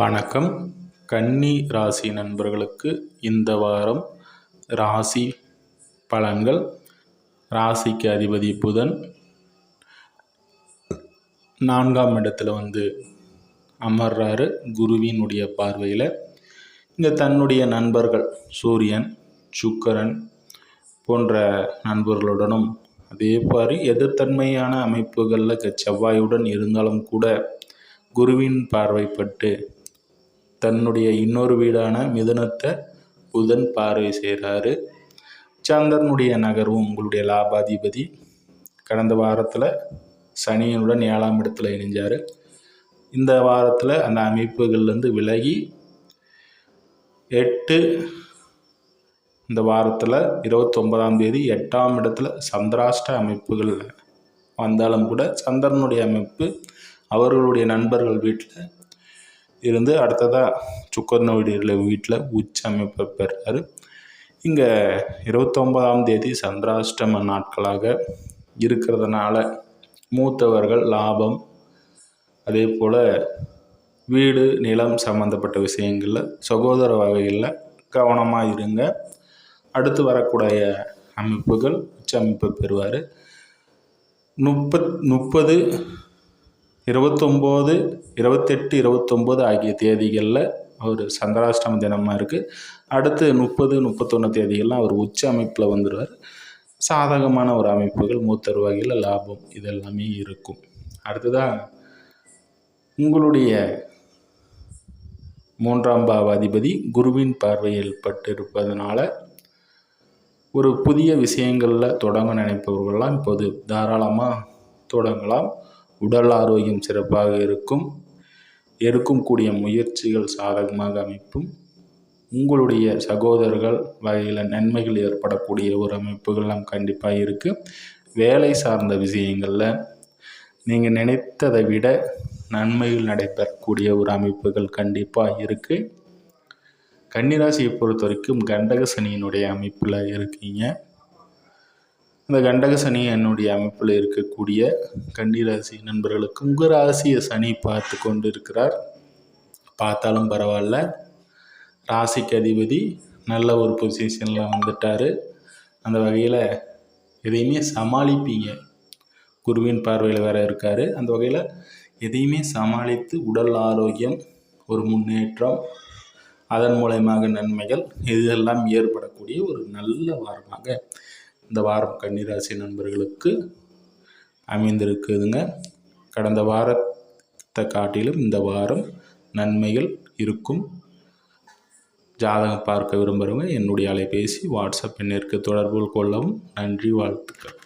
வணக்கம். கன்னி ராசி நண்பர்களுக்கு இந்த வாரம் ராசி பலன்கள். ராசிக்கு அதிபதி புதன். நான்காம் இடத்துல வந்து அமர்றாரு குருவினுடைய பார்வையில். இங்கே தன்னுடைய நண்பர்கள் சூரியன் சுக்கரன் போன்ற நண்பர்களுடனும் அதே மாதிரி எதிர்த்தன்மையான அமைப்புகளில் செவ்வாயுடன் இருந்தாலும் கூட குருவின் பார்வைப்பட்டு தன்னுடைய இன்னொரு வீடான மிதுனத்தை புதன் பார்வை செய்கிறாரு. சந்திரனுடைய நகர்வும் உங்களுடைய லாபாதிபதி. கடந்த வாரத்தில் சனியனுடன் ஏழாம் இடத்துல இணைஞ்சார். இந்த வாரத்தில் அந்த அமைப்புகள்லேருந்து விலகி எட்டு இந்த வாரத்தில் இருபத்தொம்பதாம் தேதி எட்டாம் இடத்துல சந்திராஷ்ட அமைப்புகள் வந்தாலும் கூட சந்திரனுடைய அமைப்பு அவர்களுடைய நண்பர்கள் வீட்டில் இருந்து அடுத்ததாக சுக்கரனுடைய வீட்டில் உச்ச அமைப்பை பெறாரு இங்கே இருபத்தொம்பதாம் தேதி சந்திராஷ்டம நாட்களாக இருக்கிறதுனால மூத்தவர்கள் லாபம் அதே போல் வீடு நிலம் சம்மந்தப்பட்ட விஷயங்களில் சகோதர வகைகளில் கவனமாக இருங்க. அடுத்து வரக்கூடிய அமைப்புகள் உச்ச அமைப்பை பெறுவார். முப்பத் முப்பது இருபத்தொம்போது இருபத்தெட்டு இருபத்தொம்போது ஆகிய தேதிகளில் அவர் சந்திராஷ்டம தினமாக இருக்குது அடுத்து முப்பது முப்பத்தொன்று தேதிகள்லாம் அவர் உச்ச அமைப்பில் வந்துடுவார் சாதகமான ஒரு அமைப்புகள் மூத்தர் வகையில் லாபம் இதெல்லாமே இருக்கும். அடுத்ததாக உங்களுடைய மூன்றாம் பாவ அதிபதி குருவின் பார்வையில் பட்டிருப்பதனால ஒரு புதிய விஷயங்களில் தொடங்க நினைப்பவர்கள்லாம் இப்போது தாராளமாக தொடங்கலாம். உடல் ஆரோக்கியம் சிறப்பாக இருக்கும். எடுக்கும் கூடிய முயற்சிகள் சாதகமாக அமைப்பும். உங்களுடைய சகோதரர்கள் வகையில் நன்மைகள் ஏற்படக்கூடிய ஒரு அமைப்புகள்லாம் கண்டிப்பாக இருக்குது வேலை சார்ந்த விஷயங்களில் நீங்கள் நினைத்ததை விட நன்மைகள் நடைபெறக்கூடிய ஒரு அமைப்புகள் கண்டிப்பாக இருக்குது கன்னிராசியை பொறுத்த வரைக்கும் கண்டக சனியினுடைய அமைப்பில் இருக்கீங்க. இந்த கண்டக சனி என்னுடைய அமைப்பில் இருக்கக்கூடிய கன்னிராசி நண்பர்களுக்கு உங்கள் ராசியை சனி பார்த்து கொண்டு இருக்கிறார் பார்த்தாலும் பரவாயில்ல. ராசிக்கு அதிபதி நல்ல ஒரு பொசிஷனில் வந்துட்டார். அந்த வகையில் எதையுமே சமாளிப்பீங்க. குருவின் பார்வையில் வேறு இருக்கார். அந்த வகையில் எதையுமே சமாளித்து உடல் ஆரோக்கியம் ஒரு முன்னேற்றம் அதன் மூலயமாக நன்மைகள் இதெல்லாம் ஏற்படக்கூடிய ஒரு நல்ல வாரமாக இந்த வாரம் கன்னிராசி நண்பர்களுக்கு அமைந்திருக்குதுங்க. கடந்த வாரத்தை காட்டிலும் இந்த வாரம் நன்மைகள் இருக்கும். ஜாதகம் பார்க்க விரும்புகிறவங்க என்னுடைய அலைபேசி வாட்ஸ்அப் எண்ணிற்கு தொடர்பு கொள்ளவும். நன்றி வாழ்த்துக்கள்.